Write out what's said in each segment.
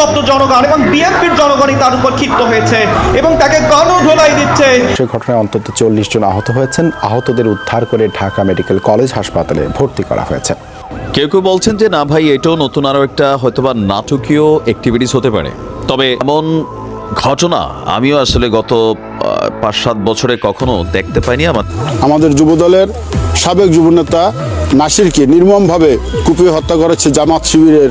ভারপ্রাপ্ত জনগণ এবং বিএনপির জনগণই তার উপর ক্ষিপ্ত হয়েছে এবং তাকে গণধোলাই দিচ্ছে। সে ঘটনায় অন্তত চল্লিশ জন আহত হয়েছেন। আহতদের উদ্ধার করে ঢাকা মেডিকেল কলেজ হাসপাতালে ভর্তি করা হয়েছে। কেউ কেউ বলছেন যে না ভাই এটাও নতুন আরও একটা হয়তোবা নাটকীয় অ্যাক্টিভিটিস হতে পারে। তবে এমন ঘটনা আমিও আসলে গত পাঁচ সাত বছরে কখনো দেখতে পাইনি আমার। আমাদের যুবদলের সাবেক যুবনেতা নাসিরকে নির্মমভাবে কুপিয়ে হত্যা করেছে জামাত শিবিরের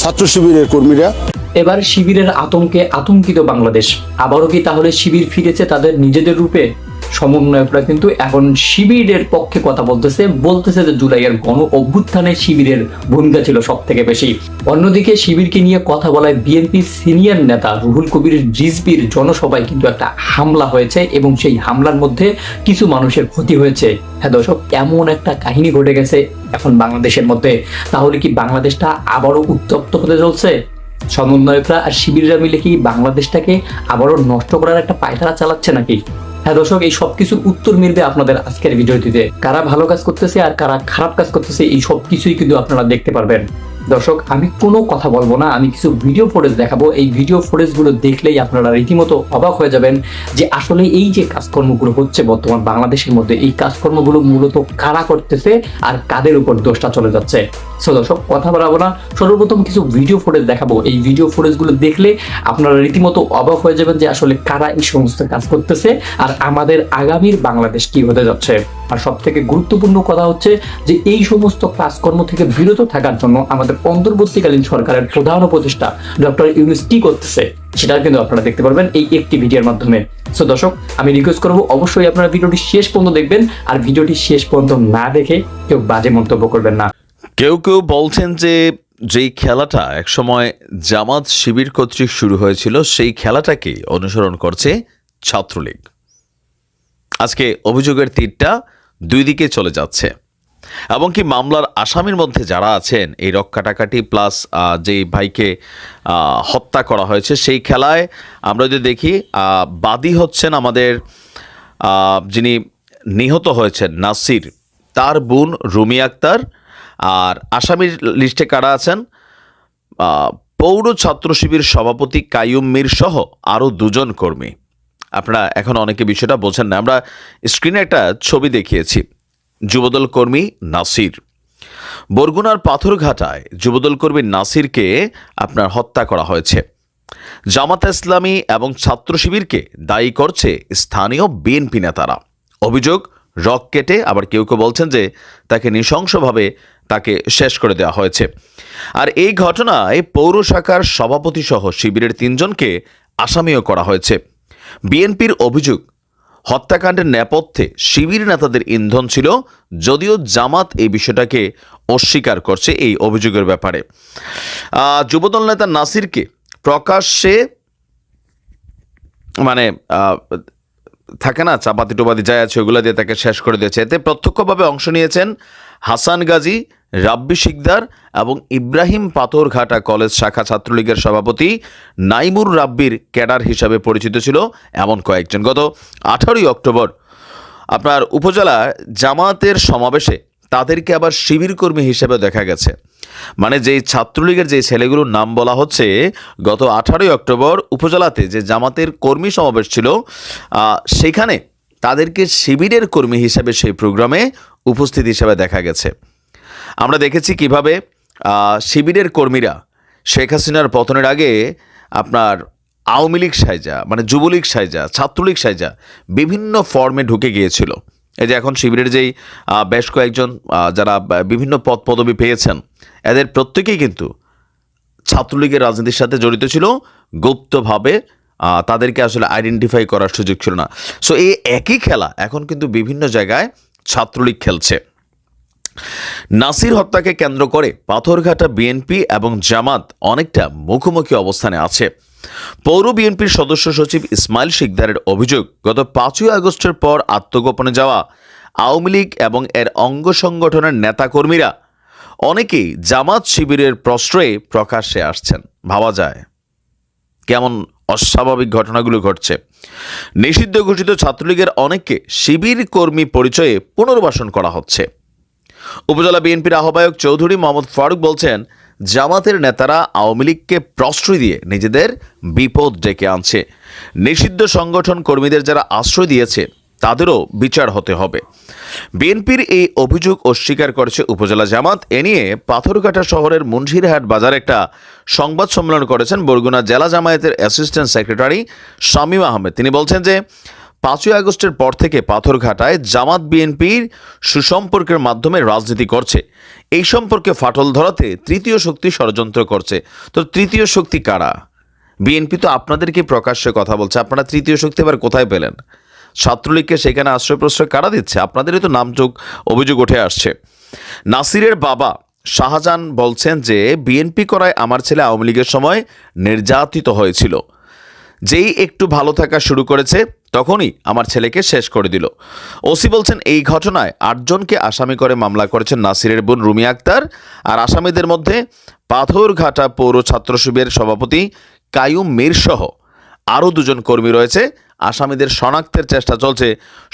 ছাত্র শিবিরের কর্মীরা। এবার শিবিরের আতঙ্কে আতঙ্কিত বাংলাদেশ। আবারও কি তাহলে শিবির ফিরেছে তাদের নিজেদের রূপে? সমন্বয়করা কিন্তু এখন শিবিরের পক্ষে কথা বলতেছে বলতেছে যে জুলাইয়ের গণ অভ্যুত্থানে শিবিরের ভূমিকা ছিল সব থেকে বেশি। অন্যদিকে শিবিরকে নিয়ে কথা বলায় বিএনপি সিনিয়র নেতা রুহুল কবির রিজবির জনসভায় কিন্তু একটা হামলা হয়েছে এবং সেই হামলার মধ্যে কিছু মানুষের ক্ষতি হয়েছে। হ্যাঁ দর্শক, এমন একটা কাহিনী ঘটে গেছে এখন বাংলাদেশের মধ্যে। তাহলে কি বাংলাদেশটা আবারও উত্তপ্ত হতে চলছে? সমন্বয়করা আর শিবিররা মিলে কি বাংলাদেশটাকে আবারও নষ্ট করার একটা পায়তারা চালাচ্ছে নাকি? হ্যাঁ দর্শক, এই সব কিছুর উত্তর মিলবে আপনাদের আজকের ভিডিওটিতে। কারা ভালো কাজ করতেছে আর কারা খারাপ কাজ করতেছে, এই সব কিছুই কিন্তু আপনারা দেখতে পারবেন। দর্শক, আমি কোনো কথা বলব না, আমি কিছু ভিডিও ফুটেজ দেখাবো। এই ভিডিও ফুটেজগুলো দেখলেই আপনারা রীতিমতো অবাক হয়ে যাবেন যে আসলে এই যে কাজকর্মগুলো হচ্ছে বর্তমান বাংলাদেশের মধ্যে, এই কাজকর্মগুলো মূলত কারা করতেছে আর কাদের উপর দোষটা চলে যাচ্ছে? সো দর্শক, কথা বলাবো না। সর্বপ্রথম কিছু ভিডিও ফুটেজ দেখাবো। এই ভিডিও ফুটেজগুলো দেখলে আপনারা রীতিমতো অবাক হয়ে যাবেন যে আসলে কারা এই সমস্ত কাজ করতেছে আর আমাদের আগামীর বাংলাদেশ কি হতে যাচ্ছে? আর সব থেকে গুরুত্বপূর্ণ কথা হচ্ছে যে এই সমস্ত কাজকর্ম থেকে বিরত থাকার জন্য আমাদের অন্তর্বর্তীকালীন সরকারের প্রধান উপদেষ্টা ডক্টর ইউনুস কি করতেছে, সেটা কিন্তু আপনারা দেখতে পারবেন এই একটি ভিডিওর মাধ্যমে। সো দর্শক, আমি রিকোয়েস্ট করব অবশ্যই আপনারা ভিডিওটি শেষ পর্যন্ত দেখবেন আর ভিডিওটি শেষ পর্যন্ত না দেখে কেউ বাজে মন্তব্য করবেন না। কেউ কেউ বলছেন যে যেই খেলাটা একসময় জামাত শিবির কর্তৃক শুরু হয়েছিল, সেই খেলাটাকে অনুসরণ করছে ছাত্রলীগ। আজকে অভিযোগের তীরটা দুই দিকে চলে যাচ্ছে। এবং কি মামলার আসামির মধ্যে যারা আছেন, এই রক্ষাটাকাটি প্লাস যেই ভাইকে হত্যা করা হয়েছে, সেই খেলায় আমরা যদি দেখি বাদী হচ্ছেন আমাদের যিনি নিহত হয়েছেন, নাসির, তার বোন রুমি আক্তার আর আসামির লিস্টে কারা আছেন? পৌর ছাত্র শিবির সভাপতি কাইয়ুম মীর সহ আরও দুজন কর্মী। আপনারা এখন অনেকে বিষয়টা বোঝেন না। আমরা স্ক্রিনে একটা ছবি দেখিয়েছি। যুবদল কর্মী নাসির। বরগুনার পাথরঘাটায় যুবদল কর্মী নাসিরকে আপনার হত্যা করা হয়েছে। জামাত ইসলামী এবং ছাত্র শিবিরকে দায়ী করছে স্থানীয় বিএনপি নেতারা। অভিযোগ, রক কেটে আবার কেউ কেউ বলছেন যে তাকে নৃশংসভাবে তাকে শেষ করে দেওয়া হয়েছে। আর এই ঘটনায় পৌর শাখার সভাপতি সহ শিবিরের তিনজনকে আসামিও করা হয়েছে। বিএনপির অভিযোগ হত্যাকাণ্ডের নেপথ্যে শিবির নেতাদের ইন্ধন ছিল, যদিও জামাত এই বিষয়টাকে অস্বীকার করছে এই অভিযোগের ব্যাপারে। যুবদল নেতা নাসিরকে প্রকাশ্যে মানে থাকে না চাপাতি টোপাতি যায় আছে ওগুলো দিয়ে তাকে শেষ করে দিয়েছে। এতে প্রত্যক্ষভাবে অংশ নিয়েছেন হাসান গাজী রাব্বি শিকদার এবং ইব্রাহিম পাথরঘাটা কলেজ শাখা ছাত্রলীগের সভাপতি নাইমুর রাব্বির ক্যাডার হিসাবে পরিচিত ছিল এমন কয়েকজন। গত আঠারোই অক্টোবর আপনার উপজেলা জামাতের সমাবেশে তাদেরকে আবার শিবির কর্মী হিসেবে দেখা গেছে। মানে যেই ছাত্রলীগের যে ছেলেগুলোর নাম বলা হচ্ছে, গত আঠারোই অক্টোবর উপজেলাতে যে জামাতের কর্মী সমাবেশ ছিল সেখানে তাদেরকে শিবিরের কর্মী হিসেবে সেই প্রোগ্রামে উপস্থিত হিসেবে দেখা গেছে। আমরা দেখেছি কীভাবে শিবিরের কর্মীরা শেখ হাসিনার পতনের আগে আপনার আওয়ামী লীগ সাইজা মানে যুবলীগ সাইজা ছাত্রলীগ সাইজা বিভিন্ন ফর্মে ঢুকে গিয়েছিল। এই যে এখন শিবিরের যেই বেশ কয়েকজন যারা বিভিন্ন পদ পদবি পেয়েছেন, এদের প্রত্যেকেই কিন্তু ছাত্রলীগের রাজনীতির সাথে জড়িত ছিল, গুপ্তভাবে তাদেরকে আসলে আইডেন্টিফাই করার সুযোগ ছিল না। সো এই একই খেলা এখন কিন্তু বিভিন্ন জায়গায় ছাত্রলীগ খেলছে। নাসির হত্যাকে কেন্দ্র করে পাথরঘাটা বিএনপি এবং জামাত অনেকটা মুখোমুখি অবস্থানে আছে। পৌর বিএনপির সদস্য সচিব ইসমাইল শিকদারের অভিযোগ, গত পাঁচই আগস্টের পর আত্মগোপনে যাওয়া আওয়ামী লীগ এবং এর অঙ্গ সংগঠনের নেতাকর্মীরা অনেকেই জামাত শিবিরের প্রশ্রয়ে প্রকাশ্যে আসছেন। ভাবা যায় কেমন অস্বাভাবিক ঘটনাগুলো ঘটছে। নিষিদ্ধ ঘোষিত ছাত্রলীগের অনেককে শিবির কর্মী পরিচয়ে পুনর্বাসন করা হচ্ছে। উপজেলা বিএনপির আহ্বায়ক চৌধুরী মোহাম্মদ ফারুক বলছেন, জামাতের নেতারা আওয়ামী লীগকে প্রশ্রয় দিয়ে নিজেদের বিপদ ডেকে আনছে। নিষিদ্ধ সংগঠন কর্মীদের যারা আশ্রয় দিয়েছে, তাদেরও বিচার হতে হবে। বিএনপির এই অভিযোগ অস্বীকার করেছে উপজেলা জামাত। এ নিয়ে পাথরঘাটা শহরের মুন্সিরহাট বাজারে একটা সংবাদ সম্মেলন করেছেন বরগুনা জেলা জামায়াতের অ্যাসিস্ট্যান্ট সেক্রেটারি শামীম আহমেদ। তিনি বলছেন যে পাঁচই আগস্টের পর থেকে পাথরঘাটায় জামাত বিএনপির সুসম্পর্কের মাধ্যমে রাজনীতি করছে। এই সম্পর্কে ফাটল ধরাতে তৃতীয় শক্তি ষড়যন্ত্র করছে। তো তৃতীয় শক্তি কারা? বিএনপি তো আপনাদেরকে প্রকাশ্যে কথা বলছে। আপনারা তৃতীয় শক্তি এবার কোথায় পেলেন? ছাত্রলীগকে সেখানে আশ্রয় প্রশ্রয় কারা দিচ্ছে? আপনাদেরই তো নামযোগ অভিযোগ উঠে আসছে। নাসিরের বাবা শাহজাহান বলছেন যে, বিএনপি করায় আমার ছেলে আওয়ামী লীগের সময় নির্যাতিত হয়েছিল। যেই একটু ভালো থাকা শুরু করেছে, তখনই আমার ছেলেকে শেষ করে দিল। ওসি বলছেন, এই ঘটনায় আটজনকে আসামি করে মামলা করেছেন নাসিরের বোন রুমি আক্তার আর আসামিদের মধ্যে পাথরঘাটা পৌর ছাত্র শিবিরের সভাপতি কায়ুম মীর সহ আরও দুজন কর্মী রয়েছে। আসামিদের শনাক্তের চেষ্টা চলছে।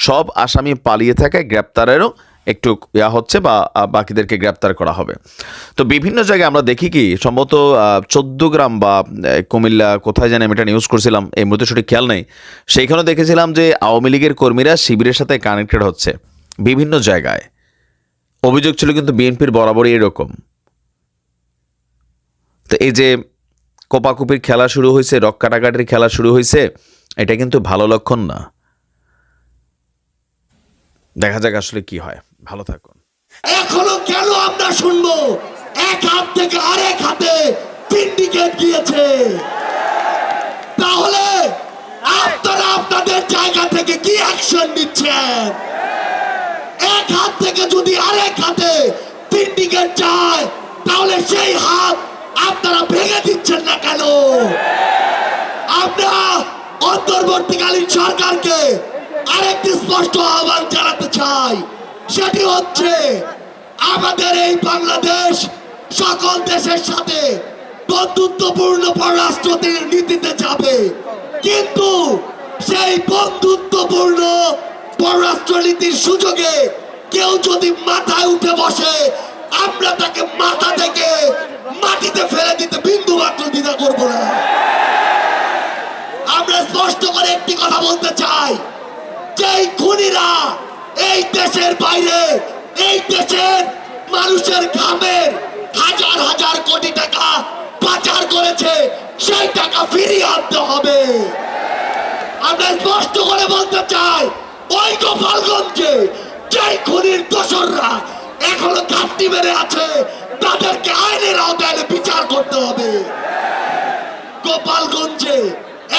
সব আসামি পালিয়ে থাকায় গ্রেপ্তারেরও একটু ইয়া হচ্ছে বা বাকিদেরকে গ্রেপ্তার করা হবে। তো বিভিন্ন জায়গায় আমরা দেখি কি, সম্ভবত চোদ্দ গ্রাম বা কুমিল্লা, কোথায় জানি আমি এটা নিউজ করছিলাম, এই মুহূর্তে সঠিক খেয়াল নেই। সেইখানেও দেখেছিলাম যে, আওয়ামী লীগের কর্মীরা শিবিরের সাথে কানেক্টেড হচ্ছে, বিভিন্ন জায়গায়। অভিযোগ ছিল কিন্তু বিএনপির বরাবরই এরকম। তো এই যে, কোপাকুপির খেলা শুরু হয়েছে, রক কাটাকাটির খেলা শুরু হয়েছে, এটা কিন্তু ভালো লক্ষণ না। দেখা যাক আসলে কি হয়। ভালো থাকুন। এখনও কেন আমরা শুনব? এক হাত থেকে আরেক হাতে সিন্ডিকেট গিয়েছে তাহলে আপনারা আপনাদের জায়গা থেকে কি অ্যাকশন নিচ্ছেন? এক হাত থেকে যদি আরেক হাতে সিন্ডিকেট যায় তাহলে সেই হাত আপনারা ভেঙে দিচ্ছেন না কেন? আমরা অন্তর্বর্তীকালীন সরকারকে আরেকটি স্পষ্ট আহ্বান জানাতে চাই। সেটি হচ্ছে আমাদের এই বাংলাদেশ সকল দেশের সাথে বন্ধুত্বপূর্ণ পররাষ্ট্র নীতিতে যাবে। কিন্তু সেই বন্ধুত্বপূর্ণ পররাষ্ট্রনীতির সুযোগে কেউ যদি মাথায় উঠে বসে, আমরা তাকে মাথা থেকে মাটিতে ফেলে দিতে বিন্দু মাত্র দ্বিধা করব না। আমরা স্পষ্ট করে একটি কথা বলতে চাই, যেই খুনিরা এই দেশের বাইরে, এই দেশের মানুষের গ্রামের হাজার হাজার কোটি টাকা পাচার করেছে, সেই টাকা ফিরিয়ে আনতে হবে। আমরা স্পষ্ট করে বলতে চাই ওই গোপালগঞ্জে যেই খুনির দোসররা এখনও ঘাটতি মেরে আছে, তাদেরকে আইনের আওতায় বিচার করতে হবে। গোপালগঞ্জে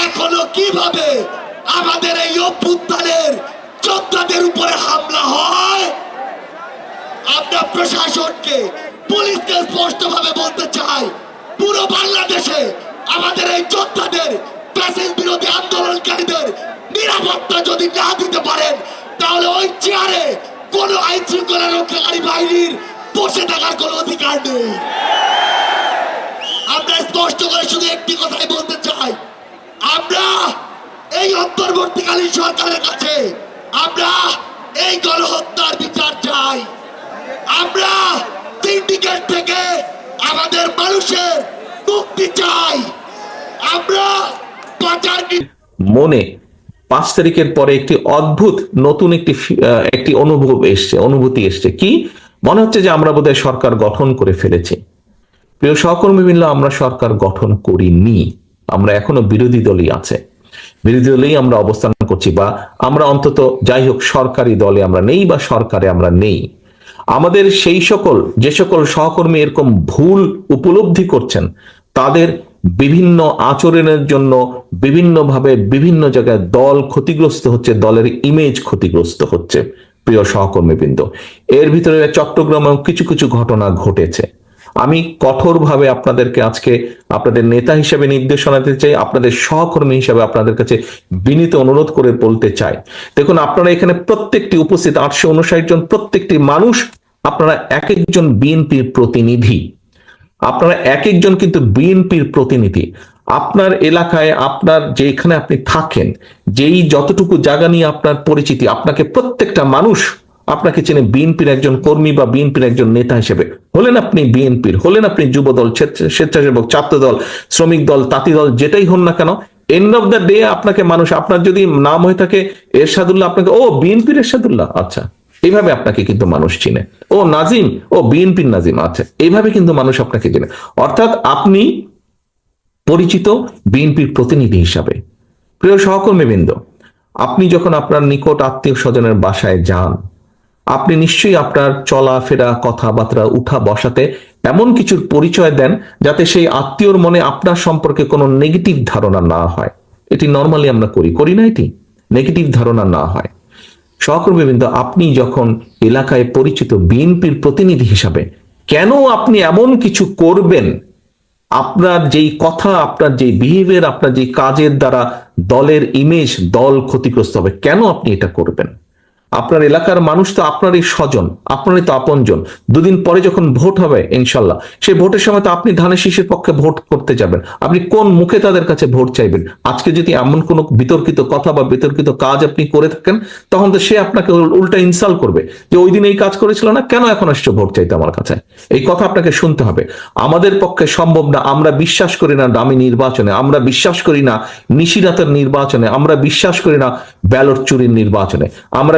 এখনও কীভাবে আমাদের এই অভ্যুত্থানের যোদ্ধাদের উপরে হামলা হয়। আমরা প্রশাসনকে, পুলিশকে স্পষ্ট ভাবে বলতে চাই, পুরো বাংলাদেশে আমাদের এই যোদ্ধাদের প্যাসেজ বিরোধী আন্দোলনকারীদের নিরাপত্তা যদি না দিতে পারেন, তাহলে ওই চেয়ারে কোনো আইন শৃঙ্খলা রক্ষাকারী বাহিনীর বসে থাকার কোনো অধিকার নেই। আমরা স্পষ্ট করে শুধু একটি কথাই বলতে চাই। আমরা এই অন্তর্বর্তীকালীন সরকারের কাছে আমরা এই গণহত্যার বিচার চাই। আমরা সিন্ডিকেট থেকে আমাদের মানুষের মুক্তি চাই। আমরা মনে পাঁচ তারিখের পরে একটি অদ্ভুত নতুন একটি একটি অনুভব এসছে, অনুভূতি এসছে। কি? মনে হচ্ছে যে আমরা বোধহয় সরকার গঠন করে ফেলেছি। প্রিয় সহকর্মী মিললে আমরা সরকার গঠন করিনি। আমরা এখনও বিরোধী দলই আছে। বিরোধী দলেই আমরা অবস্থান করছি বা আমরা অন্তত যাই হোক সরকারি দলে আমরা নেই বা সরকারে আমরা নেই। আমাদের সেই সকল, যে সকল সহকর্মী এরকম ভুল উপলব্ধি করছেন, তাদের বিভিন্ন আচরণের জন্য বিভিন্নভাবে বিভিন্ন জায়গায় দল ক্ষতিগ্রস্ত হচ্ছে, দলের ইমেজ ক্ষতিগ্রস্ত হচ্ছে, প্রিয় সহকর্মীবৃন্দ। এর ভিতরে চট্টগ্রামেও কিছু কিছু ঘটনা ঘটেছে। আমি কঠোরভাবে আপনাদেরকে আজকে আপনাদের নেতা হিসেবে নির্দেশনা দিতে চাই, আপনাদের সহকর্মী হিসেবে আপনাদের কাছে বিনীত অনুরোধ করে বলতে চাই। দেখুন, আপনারা এখানে প্রত্যেকটি উপস্থিত আটশো উনষাট জন, প্রত্যেকটি মানুষ, আপনারা এক একজন বিএনপির প্রতিনিধি। আপনারা এক একজন কিন্তু বিএনপির প্রতিনিধি। আপনার এলাকায়, আপনার যেখানে আপনি থাকেন, যেই যতটুকু জায়গা নিয়ে আপনার পরিচিতি, আপনাকে প্রত্যেকটা মানুষ আপনাকে চেনে বিএনপির একজন কর্মী বা বিএনপির একজন নেতা হিসেবে। হলেন আপনি বিএনপির, হলেন আপনি যুব দল স্বেচ্ছাসেবক ছাত্র দল শ্রমিক দল, তাঁতি দল, যেটাই হন না কেন এন্ড অফ দ্য ডে আপনাকে মানুষ, আপনার যদি নাম হয়ে থাকে এরশাদুল্লাহ আপনাকে, ও বিএনপির এরশাদুল্লাহ আচ্ছা। এইভাবে আপনাকে কিন্তু মানুষ চিনে। ও নাজিম, ও বিএনপির নাজিম আচ্ছা। এইভাবে কিন্তু মানুষ আপনাকে চেনে। অর্থাৎ আপনি পরিচিত বিএনপির প্রতিনিধি হিসাবে। প্রিয় সহকর্মীবৃন্দ, আপনি যখন আপনার নিকট আত্মীয় স্বজনের বাসায় যান আপনি নিশ্চয়ই আপনার চলাফেরা কথাবার্তা উঠা বসাতে এমন কিছুর পরিচয় দেন যাতে সেই আত্মীয়র মনে আপনার সম্পর্কে কোনো নেগেটিভ ধারণা না হয়। এটি নর্মালি আমরা করি করি না এটি? নেগেটিভ ধারণা না হয়। সহকর্মীবৃন্দ আপনি যখন এলাকায় পরিচিত বিএনপির প্রতিনিধি হিসাবে কেন আপনি এমন কিছু করবেন? আপনার যেই কথা, আপনার যেই বিহেভিয়ার আপনার যেই কাজের দ্বারা দলের ইমেজ দল ক্ষতিগ্রস্ত হবে, কেন আপনি এটা করবেন? আপনার এলাকার মানুষ তো আপনারই স্বজন, আপনারই তো আপনজন। দুদিন পরে যখন ভোট হবে, ইনশাল্লাহ। সেই ভোটের সময় তো আপনি ধানের শীষের পক্ষে ভোট করতে যাবেন। আপনি কোন মুখে তাদের কাছে ভোট চাইবেন? আজকে যদি এমন কোনো বিতর্কিত কথা বা বিতর্কিত কাজ আপনি করে থাকেন, তখন তো সে আপনাকে উল্টা ইনসাল করবে যে, ওই দিন এই কাজ করেছিল না, কেন এখন আসছো ভোট চাইতে আমার কাছে? এই কথা আপনাকে শুনতে হবে। আমাদের পক্ষে সম্ভব না, আমরা বিশ্বাস করি না দামি নির্বাচনে, আমরা বিশ্বাস করি না নিশিরাতের নির্বাচনে, আমরা বিশ্বাস করি না ব্যালট চুরির নির্বাচনে, আমরা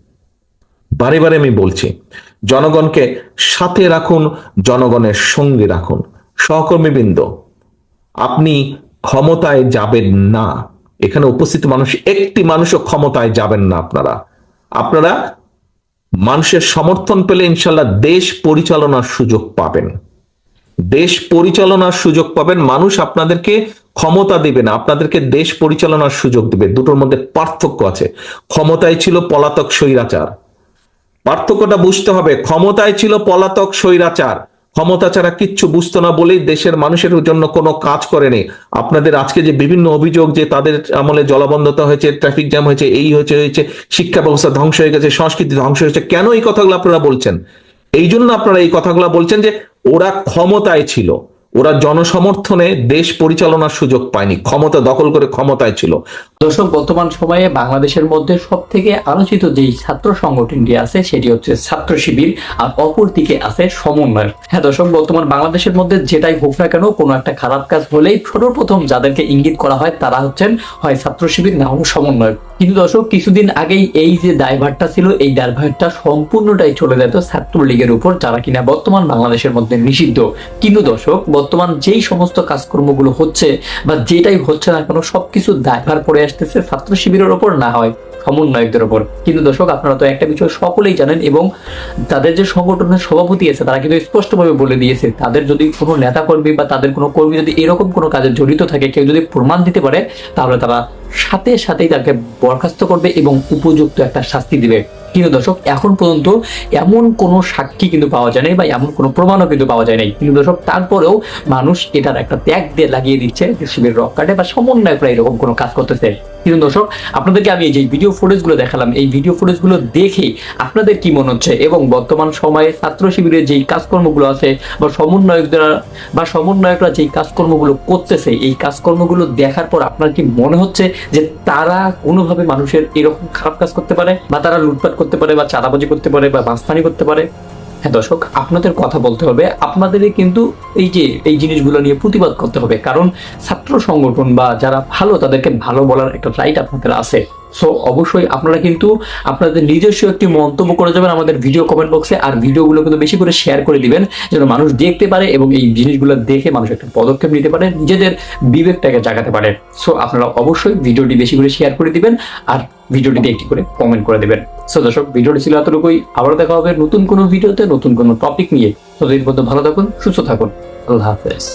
বারে বারে আমি বলছি, জনগণকে সাথে রাখুন, জনগণের সঙ্গে রাখুন। সহকর্মীবৃন্দ আপনি ক্ষমতায় যাবেন না। এখানে উপস্থিত মানুষ, একটি মানুষও ক্ষমতায় যাবেন না আপনারা। আপনারা মানুষের সমর্থন পেলে ইনশাল্লাহ দেশ পরিচালনার সুযোগ পাবেন। দেশ পরিচালনার সুযোগ পাবেন, মানুষ আপনাদেরকে ক্ষমতা দেবে না, আপনাদেরকে দেশ পরিচালনার সুযোগ দেবে। দুটোর মধ্যে পার্থক্য আছে। ক্ষমতায় ছিল পলাতক স্বৈরাচার। পার্থক্যটা বুঝতে হবে। ক্ষমতায় ছিল পলাতক স্বৈরাচার। ক্ষমতা ছাড়া কিচ্ছু বুঝতো না বলেই দেশের মানুষের জন্য কোনো কাজ করেনি। আপনাদের আজকে যে বিভিন্ন অভিযোগ যে তাদের আমলে জলাবন্ধতা হয়েছে, ট্রাফিক জ্যাম হয়েছে, এই হয়েছে হয়েছে, শিক্ষা ব্যবস্থা ধ্বংস হয়ে গেছে, সংস্কৃতি ধ্বংস হয়েছে কেন এই কথাগুলো আপনারা বলছেন? এই জন্য আপনারা এই কথাগুলো বলছেন যে ওরা ক্ষমতায় ছিল। ওরা জনসমর্থনে দেশ পরিচালনার সুযোগ পায়নি, ক্ষমতা দখল করে ক্ষমতায় ছিল। দর্শক, বর্তমান সময়ে বাংলাদেশের মধ্যে সব থেকে আলোচিত যেই ছাত্র সংগঠনটি আছে, সেটি হচ্ছে ছাত্র শিবির, আর অপর দিকে আছে সমন্বয়। হ্যাঁ দর্শক, বর্তমান বাংলাদেশের মধ্যে যেটাই হোক না কেন, কোনো একটা খারাপ কাজ হলেই সর্বপ্রথম যাদেরকে ইঙ্গিত করা হয়, তারা হচ্ছেন, হয় ছাত্র শিবির না হলো সমন্বয়। কিন্তু দর্শক, কিছুদিন আগেই এই যে দায়ভারটা ছিল, এই দায়ভারটা সম্পূর্ণটাই চলে যেত ছাত্রলীগের উপর, যারা কিনা বর্তমান বাংলাদেশের মধ্যে নিষিদ্ধ। কিন্তু দর্শক বর্তমান যেই সমস্ত কাজকর্মগুলো হচ্ছে বা যেটাই হচ্ছে না কেন, সবকিছু দায়ভার পড়ে আসতেছে ছাত্র শিবিরের ওপর, না হয় সমন্বয়কদের ওপর। কিন্তু দর্শক, আপনারা তো একটা বিষয় সকলেই জানেন এবং তাদের যে সংগঠনের সভাপতি আছে, তারা কিন্তু স্পষ্টভাবে বলে দিয়েছে, তাদের যদি কোনো নেতা কর্মী বা তাদের কোনো কর্মী যদি এরকম কোনো কাজে জড়িত থাকে, কেউ যদি প্রমাণ দিতে পারে, তাহলে তারা সাথে সাথেই তাকে বরখাস্ত করবে এবং উপযুক্ত একটা শাস্তি দিবে। কিন্তু দর্শক, এখন পর্যন্ত এমন কোনো সাক্ষী কিন্তু পাওয়া যায় নাই বা এমন কোনো প্রমাণও কিন্তু পাওয়া যায় নাই। কিন্তু দর্শক, তারপরেও মানুষ এটার একটা ত্যাগ দিয়ে লাগিয়ে দিচ্ছে শিবির রক কাটে বা সমন্বয়করা এরকম কোনো কাজ করতেছে। কিন্তু দর্শক, আপনাদেরকে আমি এই যে ভিডিও ফুটেজগুলো দেখালাম, এই ভিডিও ফুটেজগুলো দেখে আপনাদের কি মনে হচ্ছে? এবং বর্তমান সময়ে ছাত্র শিবিরের যেই কাজকর্মগুলো আছে বা সমন্বয়করা বা সমন্বয়করা যেই কাজকর্মগুলো করতেছে, এই কাজকর্মগুলো দেখার পর আপনার কি মনে হচ্ছে যে তারা কোনোভাবে মানুষের এরকম খারাপ কাজ করতে পারে বা তারা লুটপাট করতে পারে বা চাঁদাবাজি করতে পারে বা বাস্তানি করতে পারে। হ্যাঁ দর্শক, আপনাদের কথা বলতে হবে। আপনাদের কিন্তু এই যে এই জিনিসগুলো নিয়ে প্রতিবাদ করতে হবে। কারণ ছাত্র সংগঠন বা যারা ভালো, তাদেরকে ভালো বলার একটা রাইট আপনাদের আছে। সো অবশ্যই আপনারা কিন্তু আপনাদের নিজস্ব একটি মন্তব্য করে যাবেন আমাদের ভিডিও কমেন্ট বক্সে আর ভিডিওগুলো কিন্তু বেশি করে শেয়ার করে দিবেন, যেন মানুষ দেখতে পারে এবং এই জিনিসগুলো দেখে মানুষ একটা পদক্ষেপ নিতে পারে, নিজেদের বিবেকটাকে জাগাতে পারে। সো আপনারা অবশ্যই ভিডিওটি বেশি করে শেয়ার করে দিবেন, আর ভিডিওটিতে একটি করে কমেন্ট করে দেবেন। সো দর্শক ভিডিওটি ছিল এতটুকুই। আবার দেখা হবে নতুন কোনো ভিডিওতে নতুন কোনো টপিক নিয়ে। ততদিন পর্যন্ত ভালো থাকুন, সুস্থ থাকুন। আল্লাহ হাফেজ।